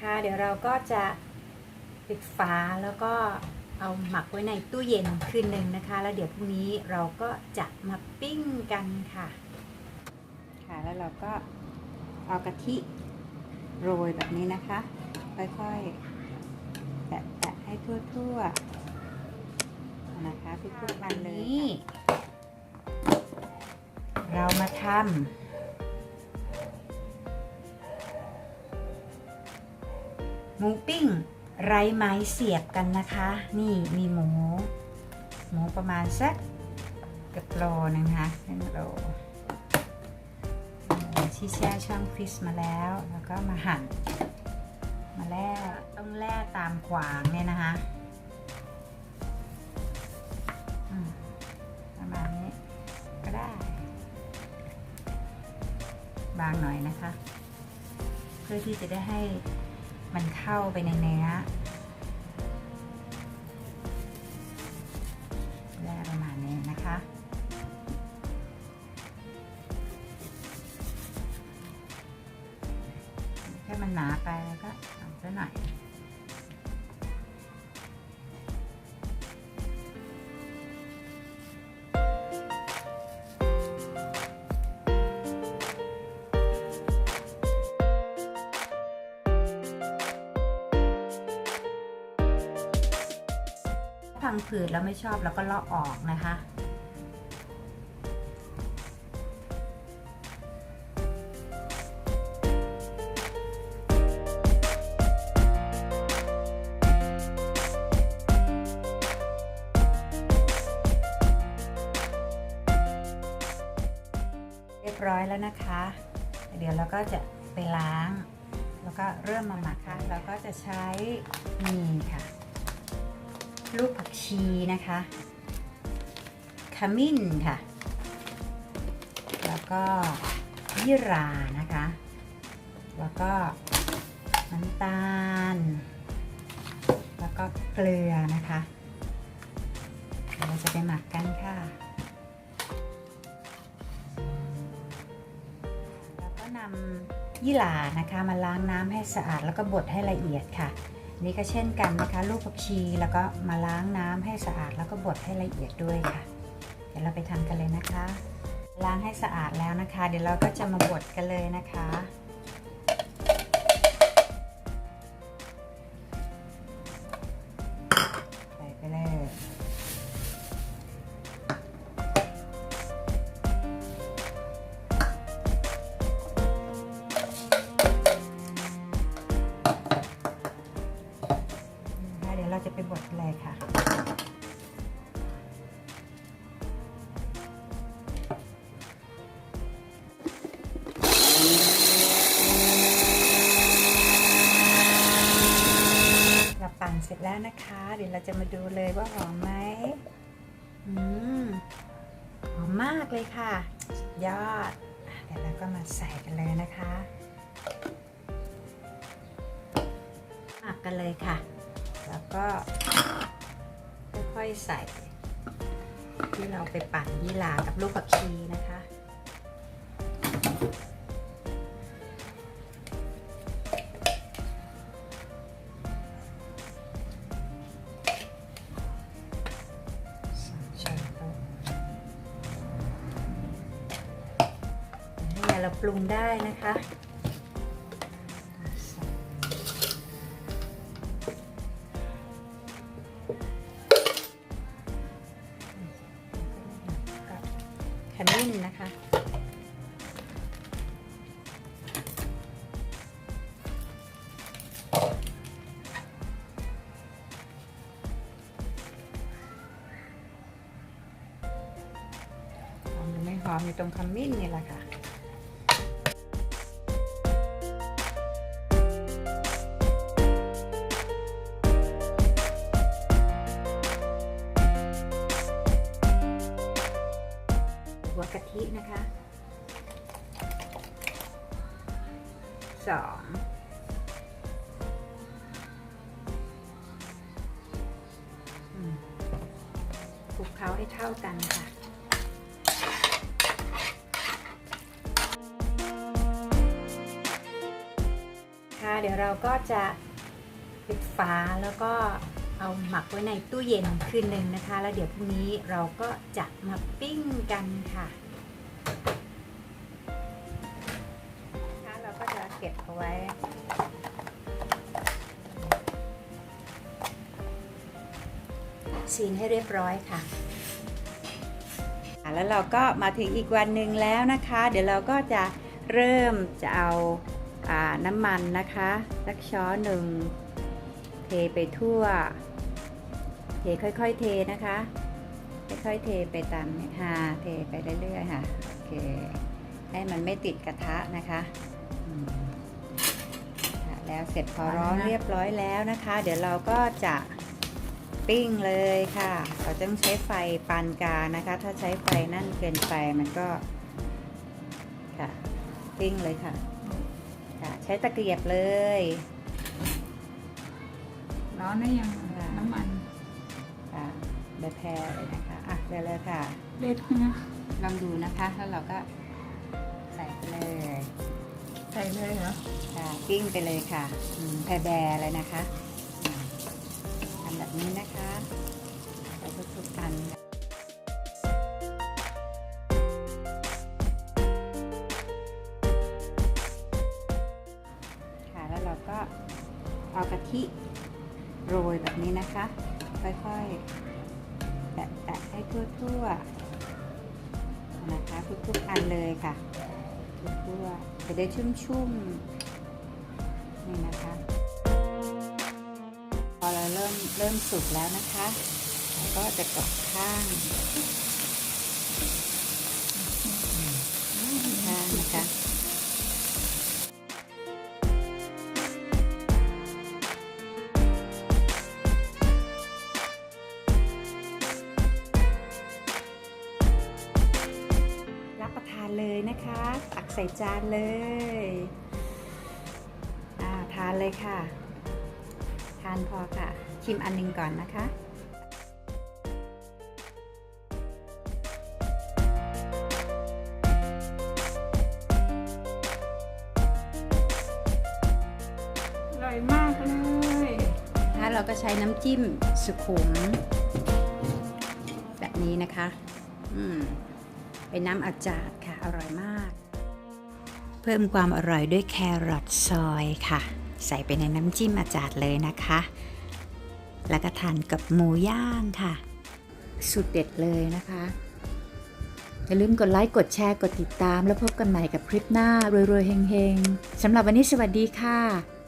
ค่ะเดี๋ยวเราก็จะปิดฝาแล้วก็เอาหมักไว้ในตู้เย็นคืนหนึ่งนะคะ แล้วเดี๋ยวพรุ่งนี้เราก็จะมาปิ้งกันค่ะ ค่ะแล้วเราก็เอากะทิโรยแบบนี้นะคะ ค่อยๆแตะๆให้ทั่วๆนะคะทุกๆวันเลยเรามาทำ หมูปิ้งไร้ไม้เสียบกันนะคะ นี่มีหมู หมูประมาณสักเกือบโลนะคะหนึ่งโลที่แช่ช่องฟรีซมาแล้ว แล้วก็มาหั่น มาแล่ต้องแล่ตามขวางเนี่ยนะคะประมาณนี้ก็ได้ บางหน่อยนะคะ เพื่อที่จะได้ให้ มันเข้าไปในเนื้อได้ประมาณนี้นะคะ แค่มันหนาไป ผืดแล้วไม่ชอบแล้วก็เลาะออกนะคะ เรียบร้อยแล้วนะคะ เดี๋ยวเราก็จะไปล้าง แล้วก็เริ่มมาหมักค่ะเราก็จะใช้นี่ค่ะ ลูกผักชีนะคะขมิ้นค่ะ แล้วก็ยี่รานะคะ แล้วก็น้ำตาล แล้วก็เกลือนะคะเดี๋ยวเราจะไปหมักกันค่ะ แล้วก็นำยี่หร่านะคะมาล้างน้ำให้สะอาดแล้วก็บดให้ละเอียดค่ะ นี่ก็เช่นกันนะคะลูกผักชีแล้วก็มาล้างน้ำให้สะอาดแล้วก็บดให้ละเอียดด้วยค่ะ เดี๋ยวเราไปทำกันเลยนะคะ ล้างให้สะอาดแล้วนะคะ เดี๋ยวเราก็จะมาบดกันเลยนะคะ สร็จแล้วนะคะ เดี๋ยวเราจะมาดูเลยว่าหอมไหมอืมหอมมากเลยค่ะ ยอด เดี๋ยวเราก็มาใส่กันเลยนะคะหมักกันเลยค่ะ แล้วก็ค่อยๆใส่ ที่เราไปปั่นยี่หร่ากับลูกผักชีนะคะ ปรุงได้นะคะขมิ้นนะคะหอมอไม่หอมอยู่ตรงขมิ้นนี่แหละค่ะ นะคะสองคลุกเคล้าให้เท่ากันค่ะค่ะเดี๋ยวเราก็จะปิดฝาแล้วก็เอาหมักไว้ในตู้เย็นคืนหนึ่งนะคะ แล้วเดี๋ยวพรุ่งนี้เราก็จะมาปิ้งกันค่ะ นะคะเราก็จะเก็บเอาไว้ซีนให้เรียบร้อยค่ะ แล้วเราก็มาถึงอีกวันหนึ่งแล้วนะคะ เดี๋ยวเราก็จะเริ่มจะเอาอาน้ำมันนะคะสักช้อนหนึ่งเทไปทั่ว เทค่อยๆเทนะคะ ค่อยๆเทไปตามเนี่ยค่ะเทไปเรื่อยๆค่ะ เคให้มันไม่ติดกระทะนะคะอืมค่ะแล้วเสร็จพอร้อนเรียบร้อยแล้วนะคะ เดี๋ยวเราก็จะปิ้งเลยค่ะ เราต้องใช้ไฟปานกลางนะคะ ถ้าใช้ไฟนั่นเกินไปมันก็ค่ะปิ้งเลยค่ะค่ะ ใช้ตะเกียบเลย ร้อนได้ยังค่ะน้ำมันค่ะ เดยวแพรเลยนะคะ อะเดี๋ยวเลยค่ะเล็ดนะลองดูนะคะ แล้วเราก็ใส่ไปเลยใส่เลยเหรอค่ะปิ้งไปเลยค่ะอืมแพรแบร์เลยนะคะอืมทำแบบนี้นะคะไปทุกๆอันค่ะแล้วเราก็เอากะทิโรยแบบนี้นะคะ ค่อยๆ แตะให้ทั่วๆนะคะทุกๆอันเลยค่ะทั่วๆจะได้ชุ่มๆนี่นะคะ พอเราเริ่มเริ่มสุกแล้วนะคะ ก็จะกลับข้าง เลยนะคะ ตักใส่จานเลยอ่าทานเลยค่ะ ทานพอค่ะ ชิมอันหนึงก่อนนะคะอร่อยมากเลยถ้าเราก็ใช้น้ำจิ้มสุขุม แบบนี้นะคะ อืม เป็นน้ำอาจาดค่ะ อร่อยมาก เพิ่มความอร่อยด้วยแครอทซอยค่ะ ใส่ไปในน้ำจิ้มอาจาดเลยนะคะ แล้วก็ทานกับหมูย่างค่ะ สุดเด็ดเลยนะคะ อย่าลืมกดไลค์ กดแชร์ กดติดตาม แล้วพบกันใหม่กับคลิปหน้ารวยๆเฮงๆสำหรับวันนี้สวัสดีค่ะ